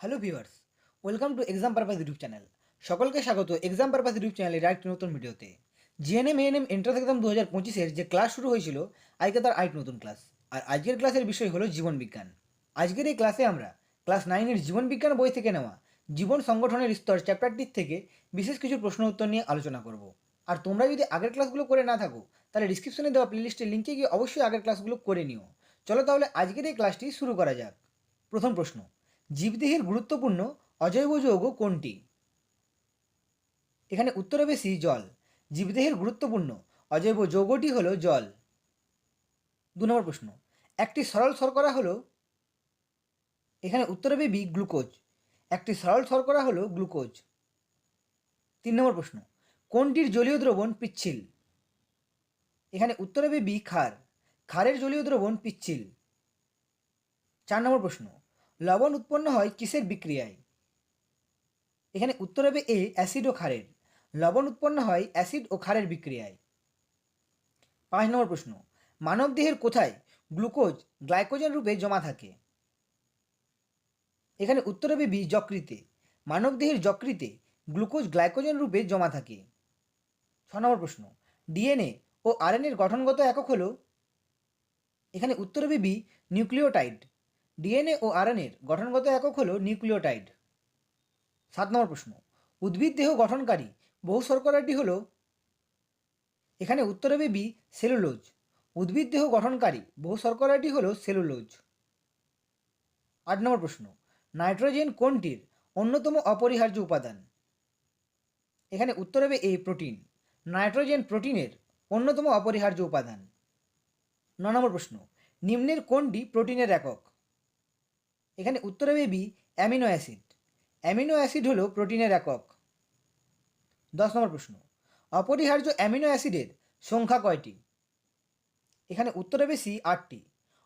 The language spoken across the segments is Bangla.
Hello viewers welcome to exam purpose YouTube channel সকলকে স্বাগত এক্সাম পারপাস ইউটিউব চ্যানেলের আরেকটি নতুন ভিডিওতে জিএনএম এএনএম এন্ট্রান্স এক্সাম দু হাজার পঁচিশের যে ক্লাস শুরু হয়েছিল, আজকে তার আরেক নতুন ক্লাস আর আজকের ক্লাসের বিষয় হলো জীবন বিজ্ঞান। আজকের এই ক্লাসে আমরা ক্লাস নাইনের জীবন বিজ্ঞান বই থেকে নেওয়া, জীবন সংগঠনের স্তর চ্যাপ্টারটির থেকে বিশেষ কিছু প্রশ্ন উত্তর নিয়ে আলোচনা করব। আর তোমরা যদি আগের ক্লাসগুলো করে না থাকো, তাহলে ডিসক্রিপশনে দেওয়া প্লেলিস্টের লিঙ্কে গিয়ে অবশ্যই আগের ক্লাসগুলো করে নিও। চলো তাহলে আজকের এই ক্লাসটি শুরু করা যাক। প্রথম প্রশ্ন জীবদেহের গুরুত্বপূর্ণ অজৈব যৌগ কোনটি? এখানে উত্তরে বেশি জল। জীবদেহের গুরুত্বপূর্ণ অজৈব যৌগটি হলো জল। দু নম্বর প্রশ্ন। একটি সরল শর্করা হলো এখানে উত্তরে বেবি গ্লুকোজ। একটি সরল শর্করা হলো গ্লুকোজ। তিন নম্বর প্রশ্ন। কোনটির জলীয় দ্রবণ পিচ্ছিল? এখানে উত্তরে বেবি খার খারের জলীয় দ্রবণ পিচ্ছিল। চার নম্বর প্রশ্ন। লবণ উৎপন্ন হয় কিসের বিক্রিয়ায়? এখানে উত্তর হবে এ, অ্যাসিড ও ক্ষারের। লবণ উৎপন্ন হয় অ্যাসিড ও ক্ষারের বিক্রিয়ায়। পাঁচ নম্বর প্রশ্ন, মানব দেহের কোথায় গ্লুকোজ গ্লাইকোজেন রূপে জমা থাকে? এখানে উত্তর হবে বি, যকৃতে। মানব দেহের যকৃতে গ্লুকোজ গ্লাইকোজেন রূপে জমা থাকে। ছ নম্বর প্রশ্ন, ডিএনএ ও আরএনএর গঠনগত একক হল? এখানে উত্তর হবে বি, নিউক্লিওটাইড। ডিএনএ ও আরএনএর গঠনগত একক হলো নিউক্লিওটাইড। সাত নম্বর প্রশ্ন, উদ্ভিদ দেহ গঠনকারী বহু শর্করাটি হল? এখানে উত্তর হবে বি, সেলুলোজ। উদ্ভিদ দেহ গঠনকারী বহু শর্করাটি হলো সেলুলোজ। আট নম্বর প্রশ্ন, নাইট্রোজেন কোনটির অন্যতম অপরিহার্য উপাদান? এখানে উত্তর হবে এই প্রোটিন। নাইট্রোজেন প্রোটিনের অন্যতম অপরিহার্য উপাদান। ন নম্বর প্রশ্ন, নিম্নের কোনটি প্রোটিনের একক? এখানে উত্তর হবে B, amino acid. Amino acid হলো প্রোটিনের একক। দশ নম্বর প্রশ্ন, অপরিহার্য অ্যামিনো অ্যাসিডের সংখ্যা কয়টি? এখানে উত্তর হবে সি, আটটি।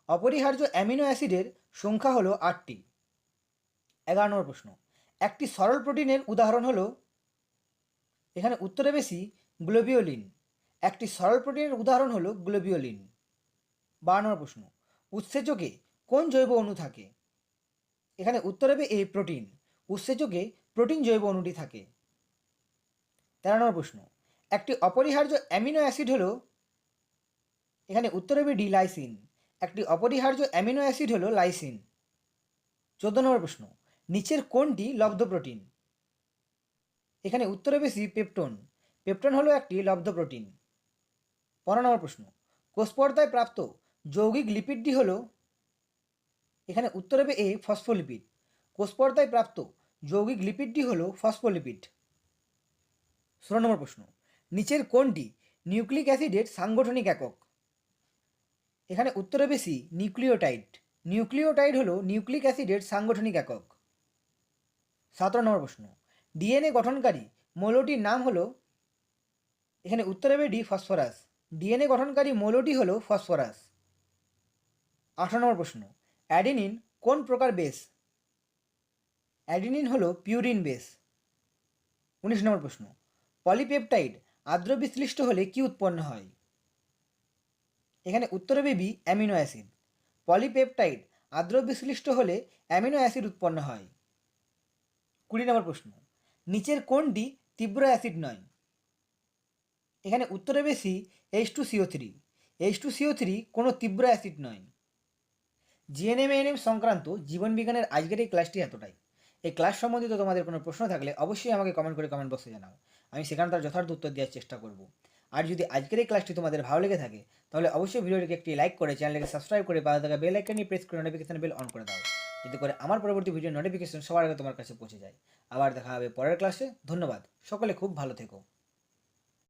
অপরিহার্য অ্যামিনো অ্যাসিডের সংখ্যা হলো আটটি। এগারো নম্বর প্রশ্ন, একটি সরল প্রোটিনের উদাহরণ হলো, এখানে উত্তরে বেশি গ্লোবিওলিন। একটি সরল প্রোটিনের উদাহরণ হলো গ্লোবিওলিন। বারো নম্বর প্রশ্ন, উৎসেচকে কোন জৈব অণু থাকে? এখানে উত্তর হবে এ প্রোটিন। উৎসেচকে প্রোটিন জৈব অণুটি থাকে। তেরো নম্বর প্রশ্ন। একটি অপরিহার্য অ্যামিনো অ্যাসিড হলো, এখানে উত্তর হবে ডি লাইসিন একটি অপরিহার্য অ্যামিনো অ্যাসিড হলো লাইসিন। চোদ্দ নম্বর প্রশ্ন। নিচের কোনটি লব্ধ প্রোটিন? এখানে উত্তর হবে সি, পেপটন। পেপটন হলো একটি লব্ধ প্রোটিন। পনেরো নম্বর প্রশ্ন। কোষপর্দায় প্রাপ্ত যৌগিক লিপিডটি হলো এখানে উত্তর হবে এ ফসফোলিপিড। কোষপর্দায় প্রাপ্ত যৌগিক লিপিডটি হল ফসফোলিপিড। ষোলো নম্বর প্রশ্ন। নিচের কোনটি নিউক্লিক অ্যাসিডের সাংগঠনিক একক। এখানে উত্তর হবে সি নিউক্লিওটাইড। নিউক্লিওটাইড হল নিউক্লিক অ্যাসিডের সাংগঠনিক একক। সতেরো নম্বর প্রশ্ন। ডিএনএ গঠনকারী মৌলটির নাম হলো এখানে উত্তর হবে ডি ফসফরাস। ডিএনএ গঠনকারী মৌলটি হলো ফসফরাস। আঠারো নম্বর প্রশ্ন। অ্যাডেনিন কোন প্রকার বেস অ্যাডেনিন হলো পিউরিন বেস উনিশ নম্বর প্রশ্ন। পলিপেপটাইড আর্দ্র বিশ্লিষ্ট হলে কি উৎপন্ন হয়? এখানে উত্তর বেবি অ্যামিনো অ্যাসিড পলিপেপটাইড আর্দ্র বিশ্লিষ্ট হলে অ্যামিনো অ্যাসিড উৎপন্ন হয়। কুড়ি নম্বর প্রশ্ন। নিচের কোনটি তীব্র অ্যাসিড নয়? এখানে উত্তরে বেশি H two CO three H two CO three কোনো তীব্র অ্যাসিড নয়। জিএনএম এএনএম সংক্রান্ত জীবনবিজ্ঞানের আজকের এই ক্লাসটি এতটাই। এই ক্লাস সম্বন্ধিত তোমাদের কোনো প্রশ্ন থাকলে অবশ্যই আমাকে কমেন্ট করে কমেন্ট বক্সে জানাও। আমি সেখানে তার যথার্থ উত্তর দেওয়ার চেষ্টা করব। আর যদি আজকের এই ক্লাসটি তোমাদের ভালো লেগে থাকে, তাহলে অবশ্যই ভিডিওটিকে একটি লাইক করে চ্যানেলকে সাবস্ক্রাইব করে পাশে থাকা বেল আইকনটি প্রেস করে নোটিফিকেশন বেল অন করে দাও। যাতে করে আমার পরবর্তী ভিডিও নোটিফিকেশন সবার আগে তোমার কাছে পৌঁছে যায়। আবার দেখা হবে পরের ক্লাসে ধন্যবাদ। সকলে খুব ভালো থেকো।